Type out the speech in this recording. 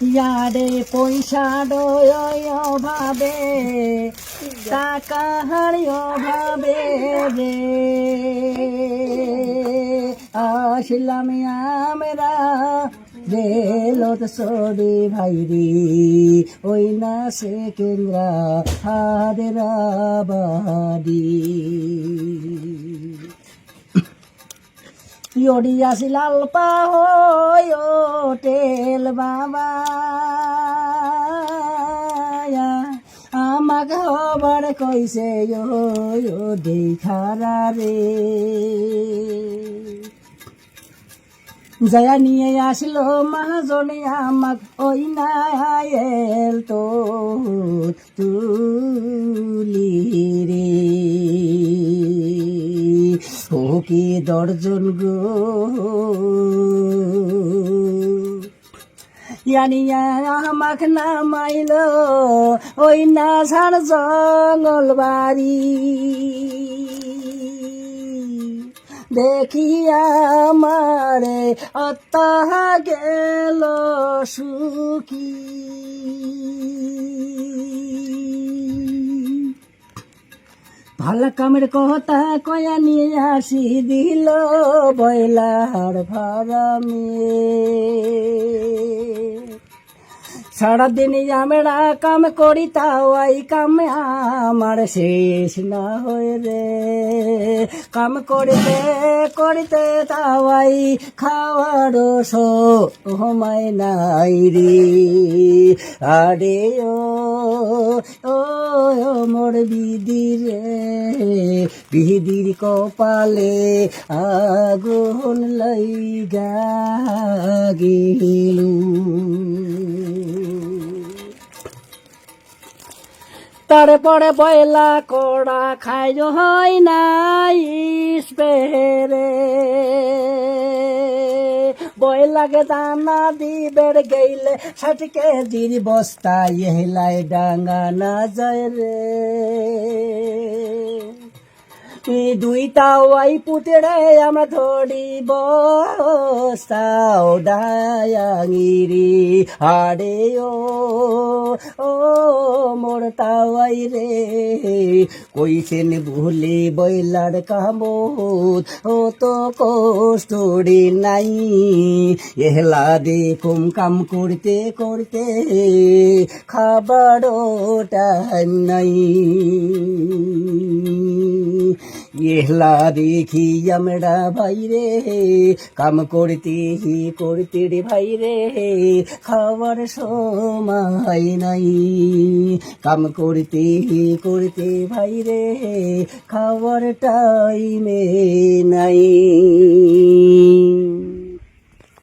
ইয়ারে পয়সা অভাবে, টাকা হারি অভাবে রে। আসলাম আমরা রেলত সরে ভাইরি, ওই না সে কেন্দ্রা হাদেরা বাড়ি আসি লাল পাহয় বাবা। আমাকে হবার কইছে ও দেখারা রে জয়া নিয়ে আসলো মহাজনে আমাক ওই না এল তো তুলি ও কি দর্জন গো। ইয়ানিয়া আমাক নামাইল ওই না ঝাড় জঙ্গল বাড়ি দেখিয়া মারে অত্যাহা গেল সুখী। ভালো কামের কথা কয়া নিয়ে আসি দিল বয়লার ভাড়ামে সারাদিন আমরা কাম করি তাও এই কাম আমার শেষ না হয়ে রে। কাম করিতে করিতে তাও তাওয়াই খাওয়ার সময় নাই রে। আরে ও ও মোর বিদির বিদির কপালে আগুন লাইগা গেলু তারপরে বয়লা কড়া খাই হয় নাই স্পেরে বয়লাকে দানা দিবের গেলে ষাট কেজির বস্তা এহলাই ডাঙ্গা না যায় রে। দুই তাওয়াই পুতড়ে আমরা ধরিব সাও ডায়াঙিরি আরে ও ও মোর তাওয়াই রে। কইছেন ভুলে বইলার কামত, ও তো কষ্ট নাই। এহলা দেখুম কাম করতে করতে খাবার টাইম নাই। এহলা দেখি আমরা ভাইরে কাম করতে করতে রে ভাই রে খাওয়ার সময় নাই। কাম করতে করতে ভাই রে খাওয়ার টাইমে নাই।